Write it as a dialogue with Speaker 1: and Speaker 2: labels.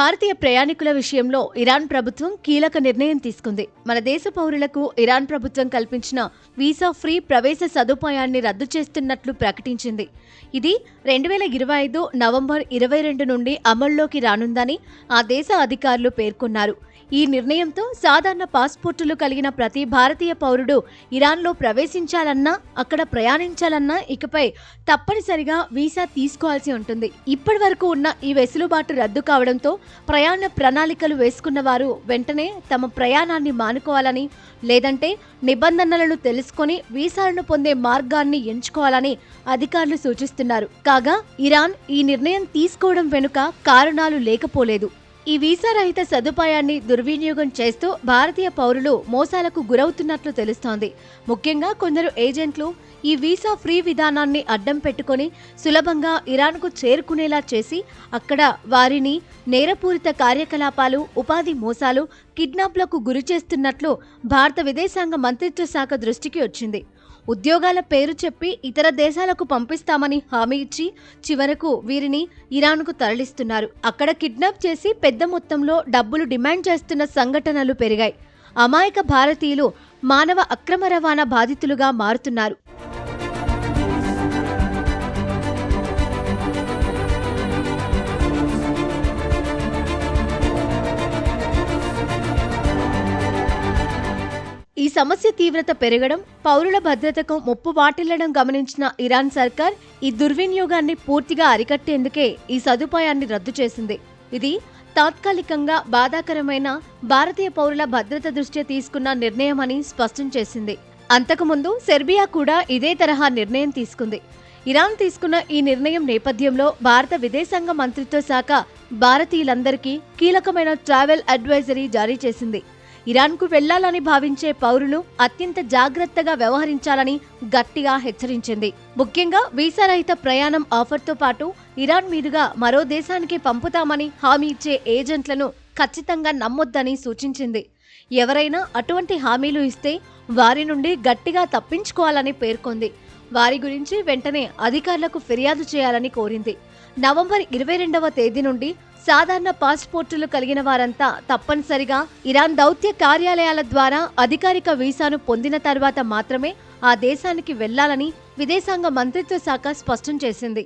Speaker 1: భారతీయ ప్రయాణికుల విషయంలో ఇరాన్ ప్రభుత్వం కీలక నిర్ణయం తీసుకుంది. మన దేశ పౌరులకు ఇరాన్ ప్రభుత్వం కల్పించిన వీసా ఫ్రీ ప్రవేశ సదుపాయాన్ని రద్దు చేస్తున్నట్లు ప్రకటించింది. ఇది రెండు వేల ఇరవై ఐదు నవంబర్ ఇరవై రెండు నుండి అమల్లోకి రానుందని ఆ దేశ అధికారులు పేర్కొన్నారు. ఈ నిర్ణయంతో సాధారణ పాస్పోర్టులు కలిగిన ప్రతి భారతీయ పౌరుడు ఇరాన్లో ప్రవేశించాలన్నా అక్కడ ప్రయాణించాలన్నా ఇకపై తప్పనిసరిగా వీసా తీసుకోవాల్సి ఉంటుంది. ఇప్పటి వరకు ఉన్న ఈ వెసులుబాటు రద్దు కావడంతో ప్రయాణ ప్రణాళికలు వేసుకున్న వారు వెంటనే తమ ప్రయాణాన్ని మానుకోవాలని లేదంటే నిబంధనలను తెలుసుకొని వీసాలను పొందే మార్గాన్ని ఎంచుకోవాలని అధికారులు సూచిస్తున్నారు. కాగా ఇరాన్ ఈ నిర్ణయం తీసుకోవడం వెనుక కారణాలు లేకపోలేదు. ఈ వీసా రహిత సదుపాయాన్ని దుర్వినియోగం చేస్తూ భారతీయ పౌరులు మోసాలకు గురవుతున్నట్లు తెలుస్తోంది. ముఖ్యంగా కొందరు ఏజెంట్లు ఈ వీసా ఫ్రీ విధానాన్ని అడ్డం పెట్టుకొని సులభంగా ఇరాన్కు చేరుకునేలా చేసి అక్కడ వారిని నేరపూరిత కార్యకలాపాలు ఉపాధి మోసాలు కిడ్నాప్లకు గురి చేస్తున్నట్లు భారత విదేశాంగ మంత్రిత్వ శాఖ దృష్టికి వచ్చింది. ఉద్యోగాల పేరు చెప్పి ఇతర దేశాలకు పంపిస్తామని హామీ ఇచ్చి చివరకు వీరిని ఇరాన్కు తరలిస్తున్నారు. అక్కడ కిడ్నాప్ చేసి పెద్ద మొత్తంలో డబ్బులు డిమాండ్ చేస్తున్న సంఘటనలు పెరిగాయి. అమాయక భారతీయులు మానవ అక్రమ రవాణా బాధితులుగా మారుతున్నారు. సమస్య తీవ్రత పెరగడం పౌరుల భద్రతకు ముప్పు వాటిల్లడం గమనించిన ఇరాన్ సర్కార్ ఈ దుర్వినియోగాన్ని పూర్తిగా అరికట్టేందుకే ఈ సదుపాయాన్ని రద్దు చేసింది. ఇది తాత్కాలికంగా బాధాకరమైన భారతీయ పౌరుల భద్రత దృష్ట్యా తీసుకున్న నిర్ణయమని స్పష్టం చేసింది. అంతకుముందు సెర్బియా కూడా ఇదే తరహా నిర్ణయం తీసుకుంది. ఇరాన్ తీసుకున్న ఈ నిర్ణయం నేపథ్యంలో భారత విదేశాంగ మంత్రిత్వ శాఖ భారతీయులందరికీ కీలకమైన ట్రావెల్ అడ్వైజరీ జారీ చేసింది. ఇరాన్కు వెళ్ళాలని భావించే పౌరులు అత్యంత జాగ్రత్తగా వ్యవహరించాలని గట్టిగా హెచ్చరించింది. ముఖ్యంగా వీసారహిత ప్రయాణం ఆఫర్తో పాటు ఇరాన్ మీదుగా మరో దేశానికి పంపుతామని హామీ ఇచ్చే ఏజెంట్లను ఖచ్చితంగా నమ్మొద్దని సూచించింది. ఎవరైనా అటువంటి హామీలు ఇస్తే వారి నుండి గట్టిగా తప్పించుకోవాలని పేర్కొంది. వారి గురించి వెంటనే అధికారులకు ఫిర్యాదు చేయాలని కోరింది. నవంబర్ ఇరవై రెండవ తేదీ నుండి సాధారణ పాస్పోర్టులు కలిగిన వారంతా తప్పనిసరిగా ఇరాన్ దౌత్య కార్యాలయాల ద్వారా అధికారిక వీసాను పొందిన తర్వాత మాత్రమే ఆ దేశానికి వెళ్ళాలని విదేశాంగ మంత్రిత్వ శాఖ స్పష్టం చేసింది.